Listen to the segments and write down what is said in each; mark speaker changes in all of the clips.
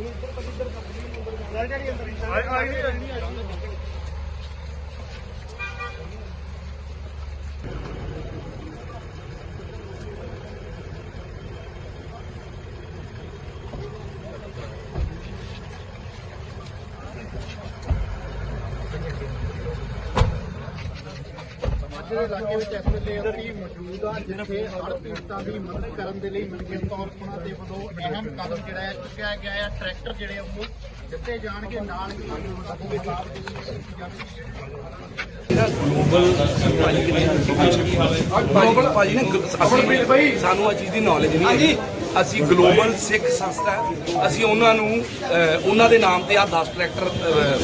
Speaker 1: ਇੱਧਰ ਪਰ ਇੱਧਰ ਕੰਪਨੀ ਨੰਬਰ ਆ ਜਿਹੜੀ ਅੰਦਰ ਆ ਆ ਅੱਜ ਦੇ ਇਲਾਕੇ ਵਿੱਚ ਇਸ ਵੇਲੇ ਅਸੀਂ ਮੌਜੂਦ ਆ ਜਿੱਥੇ ਹੜ੍ਹ ਪੀੜਤਾਂ ਦੀ ਮਦਦ ਕਰਨ ਦੇ ਲਈ ਮਨਕੀਰ ਤੌਰ ਉਹਨਾਂ ਦੇ ਵੱਲੋਂ ਅਹਿਮ ਕਦਮ ਜਿਹੜਾ ਹੈ ਚੁੱਕਿਆ ਗਿਆ ਹੈ ਟਰੈਕਟਰ ਜਿਹੜੇ ਆ ਉਹ ਦਿੱਤੇ ਜਾਣਗੇ ਨਾਲ ਹੀ ਪੰਜਾਬ ਦੇ ਵਿੱਚ ਕੀਤੀ ਜਾਵੇਗੀ
Speaker 2: ਗਲੋਬਲ ਭਾਜੀ ਨੇ ਗ- ਅਸੀਂ ਸਾਨੂੰ ਆ ਚੀਜ਼ ਦੀ ਨੌਲੇਜ ਨਹੀਂ ਹੈਗੀ। ਅਸੀਂ ਗਲੋਬਲ ਸਿੱਖ ਸੰਸਥਾ ਹੈ। ਅਸੀਂ ਉਹਨਾਂ ਨੂੰ ਉਹਨਾਂ ਦੇ ਨਾਮ ਤੇ ਆ 10 ਟਰੈਕਟਰ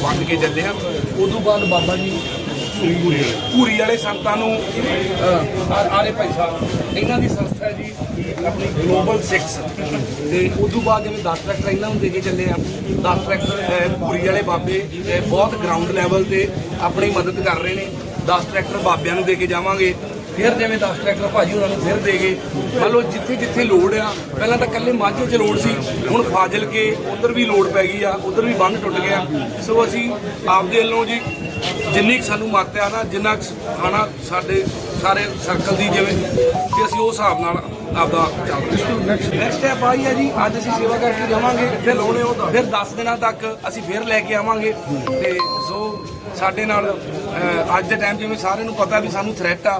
Speaker 2: ਵੰਡ ਕੇ ਚੱਲੇ ਆ। ਉਦੋਂ ਬਾਅਦ ਬਾਬਾ ਜੀ ਪੂਰੀ ਵਾਲੇ। ਸੰਤਾਂ ਨੂੰ ਅਹ, ਆ- ਆਲੇ ਭਾਈ ਸਾਹਿਬ ਇਹਨਾਂ ਦੀ ਸੰਸਥਾ ਜੀ ਆਪਣੀ ਗਲੋਬਲ ਸਿੱਖਸ ਤੇ ਤੋਂ ਬਾਅਦ ਜਿਵੇਂ 10 ਟਰੈਕਟਰ ਇਹਨਾਂ ਨੂੰ ਦੇ ਕੇ ਚੱਲੇ ਆ 10 ਟਰੈਕਟਰ ਅਹ, ਪੂਰੀ ਵਾਲੇ ਬਾਬੇ ਬਹੁਤ ਗਰਾਊਂਡ ਲੈਵਲ ਤੇ ਆਪਣੀ ਮਦਦ ਕਰ ਰਹੇ ਨੇ। 10 ਟਰੈਕਟਰ ਬਾਬਿਆਂ ਨੂੰ ਦੇ ਕੇ ਜਾਵਾਂਗੇ। ਫਿਰ ਜਿਵੇਂ 10 ਟਰੈਕਟਰ ਭਾਜੀ ਉਹਨਾਂ ਨੂੰ ਫਿਰ ਦੇ ਗਏ। ਮੰਨ ਲਓ ਜਿੱਥੇ ਜਿੱਥੇ ਲੋੜ ਆ ਪਹਿਲਾਂ ਤਾਂ ਇਕੱਲੇ ਮਾਝੇ 'ਚ ਲੋੜ ਸੀ ਹੁਣ ਫਾਜ਼ਿਲ ਕੇ ਉਧਰ ਵੀ ਲੋੜ ਪੈ ਗਈ ਆ ਉਧਰ ਵੀ ਬੰਨ ਟੁੱਟ ਗਿਆ। ਸੋ ਅਸੀਂ ਆਪਦੇ ਵੱਲੋਂ ਜੀ ਜਿੰਨੀ ਕੁ ਸਾਨੂੰ ਮੱਤ ਆ ਨਾ ਜਿੰਨਾ ਕੁ ਖਾਣਾ ਸਾਡੇ ਸਾਰੇ ਸਰਕਲ ਦੀ ਜਿਵੇਂ ਤੇ ਅਸੀਂ ਉਸ ਹਿਸਾਬ ਨਾਲ ਆਪਦਾ ਚੱਲਦੇ ਨੈਕਸਟ ਸਟੈਪ ਆਈ ਹੈ ਜੀ ਅੱਜ ਅਸੀਂ ਸੇਵਾ ਕਰਕੇ ਜਾਵਾਂਗੇ ਫਿਰ ਲਾਉਣੇ ਉਹ ਤਾਂ। ਫਿਰ 10 ਦਿਨਾਂ ਤੱਕ ਅਸੀਂ ਫਿਰ ਲੈ ਕੇ ਆਵਾਂਗੇ। ਤੇ ਸੋ ਸਾਡੇ ਨਾਲ ਅੱਜ ਦੇ ਟਾਈਮ ਜਿਵੇਂ ਸਾਰਿਆਂ ਨੂੰ ਪਤਾ ਵੀ ਸਾਨੂੰ ਥ੍ਰੈਟ ਆ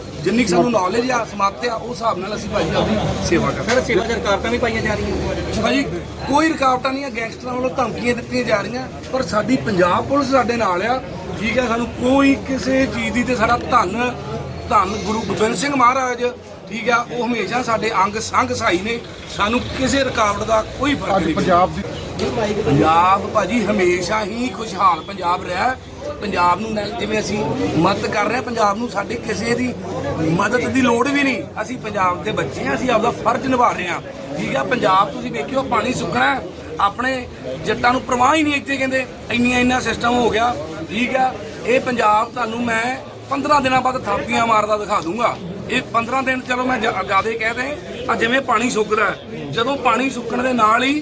Speaker 2: ਜਿੰਨੀ ਕੁ ਸਾਨੂੰ ਨੌਲੇਜ ਆ ਸਮਾਪਤ ਆ ਉਸ ਹਿਸਾਬ ਨਾਲ ਅਸੀਂ ਭਾਈ ਆਪਦੀ ਸੇਵਾ ਕਰਦੇ
Speaker 3: ਸਰ ਸੇਵਾ ਸਰਕਾਰਾਂ ਵੀ ਪਾਈਆਂ ਜਾ ਰਹੀਆਂ
Speaker 2: ਭਾਜੀ ਕੋਈ ਰੁਕਾਵਟਾਂ ਨਹੀਂ ਆ ਗੈਂਗਸਟਰਾਂ ਵੱਲੋਂ ਧਮਕੀਆਂ ਦਿੱਤੀਆਂ ਜਾ ਰਹੀਆਂ ਪਰ ਸਾਡੀ ਪੰਜਾਬ ਪੁਲਿਸ ਸਾਡੇ ਨਾਲ ਆ। ਠੀਕ ਹੈ ਸਾਨੂੰ ਕੋਈ ਕਿਸੇ ਚੀਜ਼ ਦੀ ਤੇ ਸਾਡਾ ਧੰਨ ਧੰਨ ਗੁਰੂ ਗੋਬਿੰਦ ਸਿੰਘ ਮਹਾਰਾਜ ਠੀਕ ਆ ਉਹ ਹਮੇਸ਼ਾ ਸਾਡੇ ਅੰਗ ਸੰਗ ਸਹਾਈ ਨੇ। ਸਾਨੂੰ ਕਿਸੇ ਰੁਕਾਵਟ ਦਾ ਕੋਈ ਫ਼ਰਕ ਨਹੀਂ
Speaker 1: ਪੰਜਾਬ ਦੀ
Speaker 2: ਪੰਜਾਬ ਭਾਜੀ ਹਮੇਸ਼ਾ ਹੀ ਖੁਸ਼ਹਾਲ ਪੰਜਾਬ ਰਿਹਾ। ਪੰਜਾਬ ਨੂੰ ਜਿਵੇਂ ਅਸੀਂ ਮਦਦ ਕਰ ਰਹੇ ਪੰਜਾਬ ਨੂੰ ਸਾਡੇ ਕਿਸੇ ਦੀ ਮਦਦ ਦੀ ਲੋੜ ਵੀ ਨਹੀਂ। ਅਸੀਂ ਪੰਜਾਬ ਦੇ ਬੱਚੇ ਹਾਂ, ਅਸੀਂ ਆਪਦਾ ਫਰਜ਼ ਨਿਭਾ ਰਹੇ ਹਾਂ। ਠੀਕ ਆ, ਪੰਜਾਬ ਤੁਸੀਂ ਵੇਖਿਓ, ਪਾਣੀ ਸੁੱਕਣਾ ਆਪਣੇ ਜੱਟਾਂ ਨੂੰ ਪ੍ਰਵਾਹ ਹੀ ਨਹੀਂ ਇੱਥੇ ਕਹਿੰਦੇ, ਇੰਨੀਆਂ ਇੰਨਾ ਸਿਸਟਮ ਹੋ ਗਿਆ। ਠੀਕ ਆ, ਇਹ ਪੰਜਾਬ ਤੁਹਾਨੂੰ ਮੈਂ 15 ਦਿਨਾਂ ਬਾਅਦ ਥਾਪੀਆਂ ਮਾਰਦਾ ਦਿਖਾ ਦੂੰਗਾ। ਇਹ 15 ਦਿਨ ਚਲੋ ਮੈਂ ਜ਼ਿਆਦਾ ਕਹਿ ਦੇ, ਆ ਜਿਵੇਂ ਪਾਣੀ ਸੁੱਕਦਾ ਜਦੋਂ ਪਾਣੀ ਸੁੱਕਣ ਦੇ ਨਾਲ ਹੀ